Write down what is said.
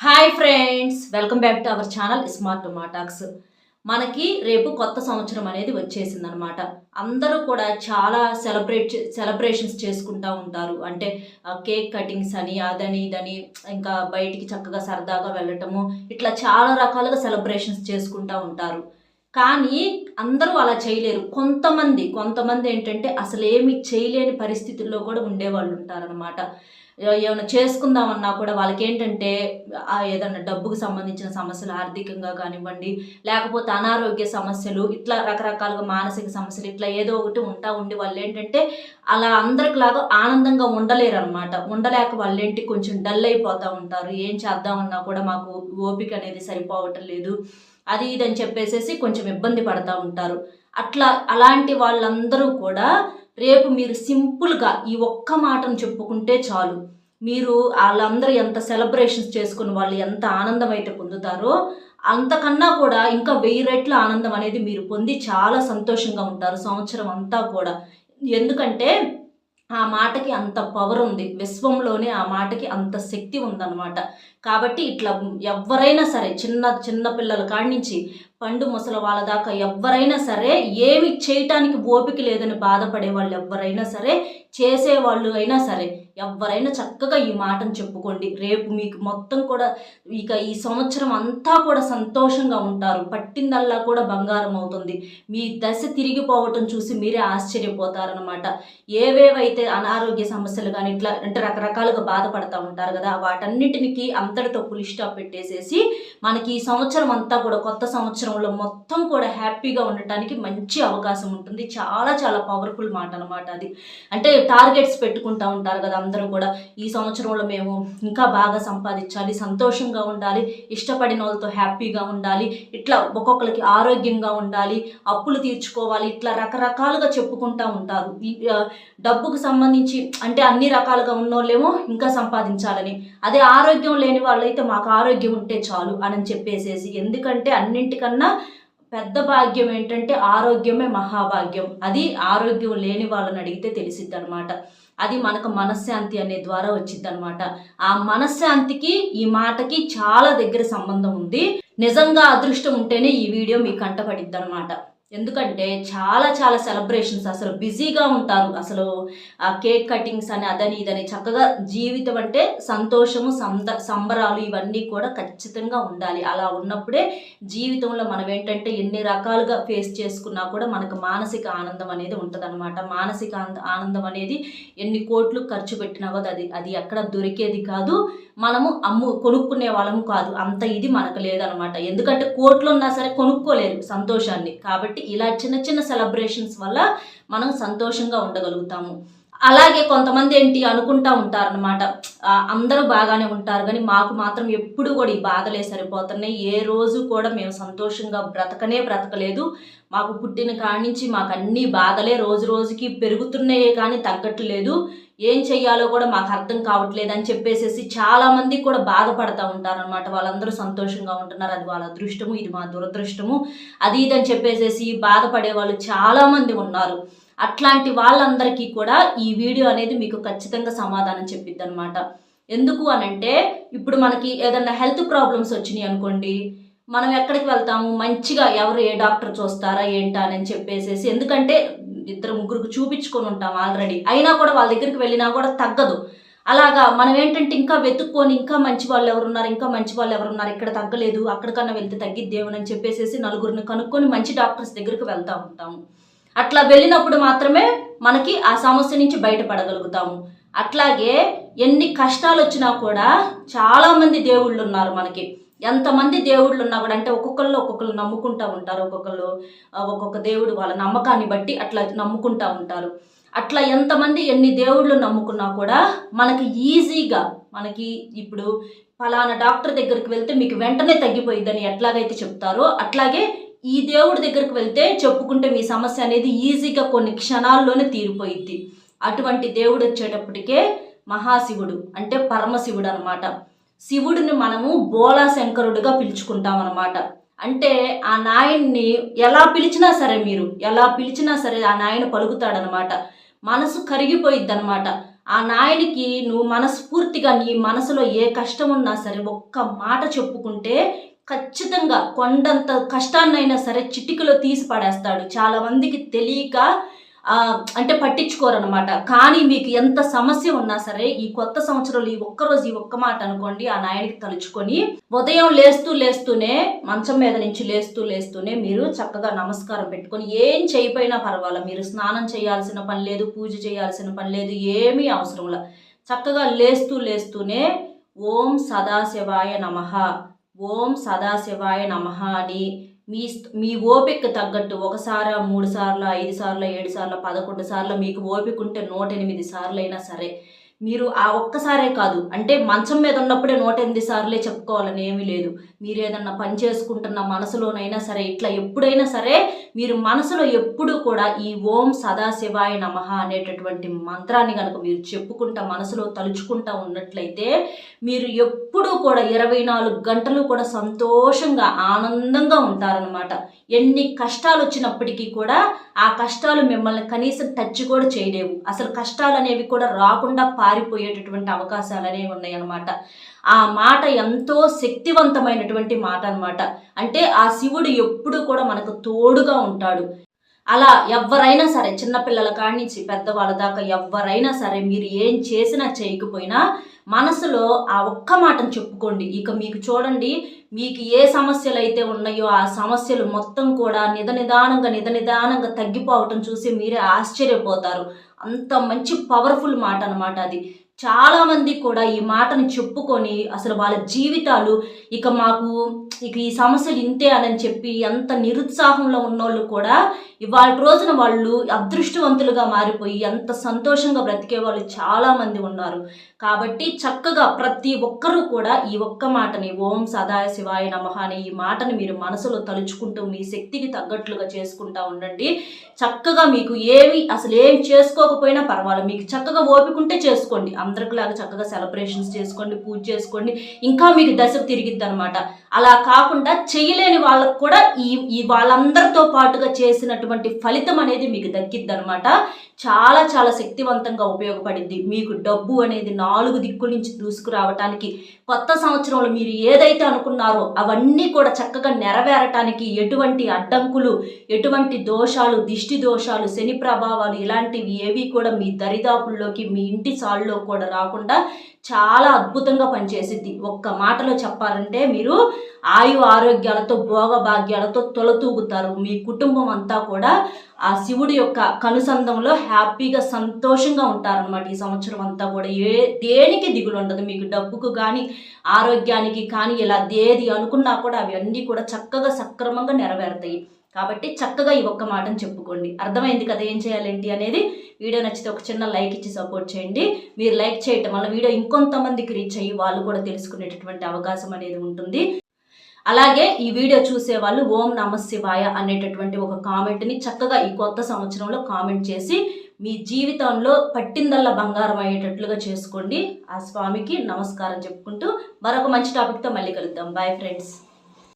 Hi friends welcome back to our channel smart మాటాక్స్ మనకి రేపు కొత్త సంవత్సరం అనేది వచ్చేసింది అనమాట అందరూ కూడా చాలా సెలబ్రేట్ సెలబ్రేషన్స్ చేసుకుంటూ ఉంటారు. అంటే కేక్ కటింగ్స్ అని అదని ఇదని ఇంకా బయటికి చక్కగా సరదాగా వెళ్ళటము ఇట్లా చాలా రకాలుగా సెలబ్రేషన్స్ చేసుకుంటూ ఉంటారు. కానీ అందరూ అలా చేయలేరు. కొంతమంది కొంతమంది ఏంటంటే అసలు ఏమి చేయలేని పరిస్థితుల్లో కూడా ఉండేవాళ్ళు ఉంటారనమాట ఏమైనా చేసుకుందామన్నా కూడా వాళ్ళకి ఏంటంటే ఏదైనా డబ్బుకు సంబంధించిన సమస్యలు ఆర్థికంగా కానివ్వండి లేకపోతే అనారోగ్య సమస్యలు ఇట్లా రకరకాలుగా మానసిక సమస్యలు ఇట్లా ఏదో ఒకటి ఉంటా ఉండి వాళ్ళు ఏంటంటే అలా అందరికిలాగా ఆనందంగా ఉండలేరు అనమాట ఉండలేక వాళ్ళు ఏంటి కొంచెం డల్ అయిపోతూ ఉంటారు. ఏం చేద్దామన్నా కూడా మాకు ఓపిక అనేది సరిపోవటం లేదు. అది ఇది అని చెప్పేసేసి కొంచెం ఇబ్బంది పడతా ఉంటారు. అట్లా అలాంటి వాళ్ళందరూ కూడా రేపు మీరు సింపుల్గా ఈ ఒక్క మాటను చెప్పుకుంటే చాలు. మీరు వాళ్ళందరూ ఎంత సెలబ్రేషన్స్ చేసుకుని వాళ్ళు ఎంత ఆనందం అయితే పొందుతారో అంతకన్నా కూడా ఇంకా వెయ్యి రెట్ల ఆనందం అనేది మీరు పొంది చాలా సంతోషంగా ఉంటారు సంవత్సరం అంతా కూడా. ఎందుకంటే ఆ మాటకి అంత పవర్ ఉంది. విశ్వంలోనే ఆ మాటకి అంత శక్తి ఉందన్నమాట. కాబట్టి ఇట్లా ఎవరైనా సరే చిన్న చిన్న పిల్లల కాడి నుంచి పండు ముసలి వాళ్ళ దాకా ఎవరైనా సరే ఏమి చేయటానికి ఓపిక లేదని బాధపడే వాళ్ళు ఎవరైనా సరే చేసేవాళ్ళు అయినా సరే ఎవరైనా చక్కగా ఈ మాటను చెప్పుకోండి. రేపు మీకు మొత్తం కూడా ఇక ఈ సంవత్సరం అంతా కూడా సంతోషంగా ఉంటారు. పట్టిందల్లా కూడా బంగారం అవుతుంది. మీ దశ తిరిగిపోవటం చూసి మీరే ఆశ్చర్యపోతారనమాట ఏవేవైతే అనారోగ్య సమస్యలు కానీ ఇట్లా అంటే రకరకాలుగా బాధపడతా ఉంటారు కదా వాటన్నిటికి అంతటితో పులి స్టాప్ పెట్టేసేసి మనకి ఈ సంవత్సరం అంతా కూడా కొత్త సంవత్సరంలో మొత్తం కూడా హ్యాపీగా ఉండటానికి మంచి అవకాశం ఉంటుంది. చాలా చాలా పవర్ఫుల్ మాట అనమాట అది. అంటే టార్గెట్స్ పెట్టుకుంటా ఉంటారు కదా అందరూ కూడా ఈ సంవత్సరంలో మేము ఇంకా బాగా సంపాదించాలి సంతోషంగా ఉండాలి ఇష్టపడిన వాళ్ళతో హ్యాపీగా ఉండాలి ఇట్లా ఒక్కొక్కరికి ఆరోగ్యంగా ఉండాలి అప్పులు తీర్చుకోవాలి ఇట్లా రకరకాలుగా చెప్పుకుంటా ఉంటారు. డబ్బుకు సంబంధించి అంటే అన్ని రకాలుగా ఉన్నోళ్ళేమో ఇంకా సంపాదించాలని. అదే ఆరోగ్యం లేని వాళ్ళైతే మాకు ఆరోగ్యం ఉంటే చాలు అని చెప్పేసేసి ఎందుకంటే అన్నింటికన్నా పెద్ద భాగ్యం ఏంటంటే ఆరోగ్యమే మహాభాగ్యం. అది ఆరోగ్యం లేని వాళ్ళని అడిగితే తెలిసిద్ది అనమాట అది మనకు మనశ్శాంతి అనే ద్వారా వచ్చింది అనమాట ఆ మనశ్శాంతికి ఈ మాటకి చాలా దగ్గర సంబంధం ఉంది. నిజంగా అదృష్టం ఉంటేనే ఈ వీడియో మీకు కంటపడిద్ది అనమాట ఎందుకంటే చాలా చాలా సెలబ్రేషన్స్ అసలు బిజీగా ఉంటారు. అసలు ఆ కేక్ కటింగ్స్ అని అదని ఇదని చక్కగా జీవితం అంటే సంతోషము సంద సంబరాలు ఇవన్నీ కూడా ఖచ్చితంగా ఉండాలి. అలా ఉన్నప్పుడే జీవితంలో మనం ఏంటంటే ఎన్ని రకాలుగా ఫేస్ చేసుకున్నా కూడా మనకు మానసిక ఆనందం అనేది ఉంటుందన్నమాట. మానసిక ఆనందం అనేది ఎన్ని కోట్లు ఖర్చు పెట్టినా కూడా అది అది ఎక్కడ దొరికేది కాదు. మనము అమ్ము కొనుక్కునే వాళ్ళము కాదు. అంత ఇది మనకు లేదనమాట ఎందుకంటే కోట్లు ఉన్నా సరే కొనుక్కోలేరు సంతోషాన్ని. కాబట్టి ఇలా చిన్న చిన్న సెలబ్రేషన్స్ వల్ల మనం సంతోషంగా ఉండగలుగుతాము. అలాగే కొంతమంది ఏంటి అనుకుంటా ఉంటారనమాట అందరూ బాగానే ఉంటారు కానీ మాకు మాత్రం ఎప్పుడు కూడా ఈ బాధలే సరిపోతున్నాయి. ఏ రోజు కూడా మేము సంతోషంగా బ్రతకనే బ్రతకలేదు. మాకు పుట్టిన కాడి నుంచి మాకు అన్ని బాధలే రోజు రోజుకి పెరుగుతున్నాయే కానీ తగ్గట్లేదు ఏం చెయ్యాలో కూడా మాకు అర్థం కావట్లేదు అని చెప్పేసేసి చాలా మంది కూడా బాధపడతా ఉంటారనమాట వాళ్ళందరూ సంతోషంగా ఉంటున్నారు. అది వాళ్ళ అదృష్టము ఇది మా దురదృష్టము అది ఇది అని చెప్పేసేసి బాధపడే వాళ్ళు చాలా మంది ఉన్నారు. అట్లాంటి వాళ్ళందరికీ కూడా ఈ వీడియో అనేది మీకు ఖచ్చితంగా సమాధానం చెప్పిద్ది అనమాట ఎందుకు అనంటే ఇప్పుడు మనకి ఏదన్నా హెల్త్ ప్రాబ్లమ్స్ వచ్చినాయి అనుకోండి మనం ఎక్కడికి వెళ్తాము మంచిగా ఎవరు ఏ డాక్టర్ చూస్తారా ఏంటా అని చెప్పేసేసి ఎందుకంటే ఇద్దరు ముగ్గురికి చూపించుకొని ఉంటాం ఆల్రెడీ. అయినా కూడా వాళ్ళ దగ్గరికి వెళ్ళినా కూడా తగ్గదు. అలాగా మనం ఏంటంటే ఇంకా వెతుక్కొని ఇంకా మంచి వాళ్ళు ఎవరున్నారు ఇంకా మంచి వాళ్ళు ఎవరున్నారు ఇక్కడ తగ్గలేదు అక్కడికన్నా వెళ్తే తగ్గిద్దేమని చెప్పేసేసి నలుగురిని కనుక్కొని మంచి డాక్టర్స్ దగ్గరికి వెళ్తూ ఉంటాము. అట్లా వెళ్ళినప్పుడు మాత్రమే మనకి ఆ సమస్య నుంచి బయటపడగలుగుతాము. అట్లాగే ఎన్ని కష్టాలు వచ్చినా కూడా చాలామంది దేవుళ్ళు ఉన్నారు మనకి. ఎంతమంది దేవుళ్ళు ఉన్నా కూడా అంటే ఒక్కొక్కళ్ళు ఒక్కొక్కరు నమ్ముకుంటా ఉంటారు. ఒక్కొక్కరు ఒక్కొక్క దేవుడు వాళ్ళ నమ్మకాన్ని బట్టి అట్లా నమ్ముకుంటా ఉంటారు. అట్లా ఎంతమంది ఎన్ని దేవుళ్ళు నమ్ముకున్నా కూడా మనకి ఈజీగా మనకి ఇప్పుడు ఫలానా డాక్టర్ దగ్గరికి వెళ్తే మీకు వెంటనే తగ్గిపోయిద్దని ఎట్లాగైతే చెప్తారో అట్లాగే ఈ దేవుడి దగ్గరికి వెళ్తే చెప్పుకుంటే మీ సమస్య అనేది ఈజీగా కొన్ని క్షణాల్లోనే తీరిపోయిద్ది. అటువంటి దేవుడు వచ్చేటప్పటికే మహాశివుడు అంటే పరమశివుడు అనమాట శివుడిని మనము బోలా శంకరుడుగా పిలుచుకుంటాం అనమాట అంటే ఆ నాయన్ని ఎలా పిలిచినా సరే మీరు ఎలా పిలిచినా సరే ఆ నాయన పలుకుతాడనమాట మనసు కరిగిపోయిద్ది అనమాట ఆ నాయనికి నువ్వు మనస్ఫూర్తిగా నీ మనసులో ఏ కష్టం ఉన్నా సరే ఒక్క మాట చెప్పుకుంటే ఖచ్చితంగా కొండంత కష్టాన్నైనా సరే చిటికలో తీసి పడేస్తాడు. చాలా మందికి తెలియక అంటే పట్టించుకోరనమాట కానీ మీకు ఎంత సమస్య ఉన్నా సరే ఈ కొత్త సంవత్సరంలో ఈ ఒక్కరోజు ఈ ఒక్క మాట అనుకోండి ఆ నాయనికి తలుచుకొని ఉదయం లేస్తూ లేస్తూనే మంచం మీద నుంచి లేస్తూ లేస్తూనే మీరు చక్కగా నమస్కారం పెట్టుకొని ఏం చేయపోయినా పర్వాలేదు. మీరు స్నానం చేయాల్సిన పని లేదు పూజ చేయాల్సిన పని లేదు ఏమీ అవసరం లేదు. చక్కగా లేస్తూ లేస్తూనే ఓం సదాశివాయ నమః ఓం సదాశివాయ నమః అని మీ మీ ఓపిక తగ్గట్టు ఒకసారి మూడు సార్లు ఐదు సార్లు ఏడు సార్లు పదకొండు సార్లు మీకు ఓపిక ఉంటే నూట ఎనిమిది సార్లు అయినా సరే మీరు ఆ ఒక్కసారే కాదు. అంటే మంచం మీద ఉన్నప్పుడే నూట ఎనిమిది సార్లే చెప్పుకోవాలని ఏమీ లేదు. మీరు ఏదన్నా పని చేసుకుంటున్న మనసులోనైనా సరే ఇట్లా ఎప్పుడైనా సరే మీరు మనసులో ఎప్పుడు కూడా ఈ ఓం సదాశివాయ నమః అనేటటువంటి మంత్రాన్ని కనుక మీరు చెప్పుకుంటా మనసులో తలుచుకుంటా ఉన్నట్లయితే మీరు ఎప్పుడూ కూడా ఇరవై నాలుగు గంటలు కూడా సంతోషంగా ఆనందంగా ఉంటారనమాట ఎన్ని కష్టాలు వచ్చినప్పటికీ కూడా ఆ కష్టాలు మిమ్మల్ని కనీసం టచ్ కూడా చేయలేవు. అసలు కష్టాలు అనేవి కూడా రాకుండా పారిపోయేటటువంటి అవకాశాలు అనేవి ఉన్నాయన్నమాట. ఆ మాట ఎంతో శక్తివంతమైనటువంటి మాట అనమాట అంటే ఆ శివుడు ఎప్పుడు కూడా మనకు తోడుగా ఉంటాడు. అలా ఎవరైనా సరే చిన్నపిల్లల కాడి నుంచి పెద్దవాళ్ళ దాకా ఎవరైనా సరే మీరు ఏం చేసినా చేయకపోయినా మనసులో ఆ ఒక్క మాటను చెప్పుకోండి. ఇక మీకు చూడండి మీకు ఏ సమస్యలు అయితే ఉన్నాయో ఆ సమస్యలు మొత్తం కూడా నిద నిదానంగా నిద నిదానంగా తగ్గిపోవటం చూసి మీరే ఆశ్చర్యపోతారు. అంత మంచి పవర్ఫుల్ మాట అనమాట అది. చాలామంది కూడా ఈ మాటను చెప్పుకొని అసలు వాళ్ళ జీవితాలు ఇక మాకు ఇక ఈ సమస్యలు ఇంతే అని చెప్పి ఎంత నిరుత్సాహంలో ఉన్నోళ్ళు కూడా ఇవాళ రోజున వాళ్ళు అదృష్టవంతులుగా మారిపోయి ఎంత సంతోషంగా బ్రతికే వాళ్ళు చాలామంది ఉన్నారు. కాబట్టి చక్కగా ప్రతి ఒక్కరూ కూడా ఈ ఒక్క మాటని ఓం సదాయ శివాయ నమః అనే ఈ మాటని మీరు మనసులో తలుచుకుంటూ మీ శక్తికి తగ్గట్లుగా చేసుకుంటా ఉండండి. చక్కగా మీకు ఏమి అసలు ఏం చేసుకోకపోయినా పర్వాలేదు. మీకు చక్కగా ఓపికంటే చేసుకోండి. అందరికిలాగా చక్కగా సెలబ్రేషన్స్ చేసుకోండి పూజ చేసుకోండి. ఇంకా మీకు దశ తిరిగిద్ది అనమాట అలా కాకుండా చేయలేని వాళ్ళకు కూడా ఈ ఈ వాళ్ళందరితో పాటుగా చేసినటువంటి ఫలితం అనేది మీకు దక్కిద్ది అనమాట చాలా చాలా శక్తివంతంగా ఉపయోగపడింది మీకు డబ్బు అనేది నాలుగు దిక్కుల నుంచి దూసుకురావటానికి కొత్త సంవత్సరంలో మీరు ఏదైతే అనుకున్నారో అవన్నీ కూడా చక్కగా నెరవేరటానికి ఎటువంటి అడ్డంకులు ఎటువంటి దోషాలు దిష్టి దోషాలు శని ప్రభావాలు ఇలాంటివి ఏవి కూడా మీ దరిదాపుల్లోకి మీ ఇంటి సాల్లో కూడా రాకుండా చాలా అద్భుతంగా పనిచేసిద్ది. ఒక్క మాటలో చెప్పాలంటే మీరు ఆయు ఆరోగ్యాలతో భోగభాగ్యాలతో తొలతూగుతారు. మీ కుటుంబం అంతా కూడా ఆ శివుడి యొక్క కనుసంధంలో హ్యాపీగా సంతోషంగా ఉంటారనమాట ఈ సంవత్సరం అంతా కూడా. ఏ దేనికి దిగులు ఉండదు. మీకు డబ్బుకు కానీ ఆరోగ్యానికి కానీ ఇలా దేది అనుకున్నా కూడా అవి అన్నీ కూడా చక్కగా సక్రమంగా నెరవేరుతాయి. కాబట్టి చక్కగా ఈ ఒక్క మాటను చెప్పుకోండి. అర్థమైంది కదా ఏం చేయాలేంటి అనేది? వీడియో నచ్చితే ఒక చిన్న లైక్ ఇచ్చి సపోర్ట్ చేయండి. మీరు లైక్ చేయటం వల్ల వీడియో ఇంకొంతమందికి రీచ్ అయ్యి వాళ్ళు కూడా తెలుసుకునేటటువంటి అవకాశం అనేది ఉంటుంది. అలాగే ఈ వీడియో చూసే వాళ్ళు ఓం నమ శివాయ అనేటటువంటి ఒక కామెంట్ని చక్కగా ఈ కొత్త సంవత్సరంలో కామెంట్ చేసి మీ జీవితంలో పట్టిందల్లా బంగారం అయ్యేటట్లుగా చేసుకోండి. ఆ స్వామికి నమస్కారం చెప్పుకుంటూ మరొక మంచి టాపిక్తో మళ్ళీ కలుద్దాం. Bye friends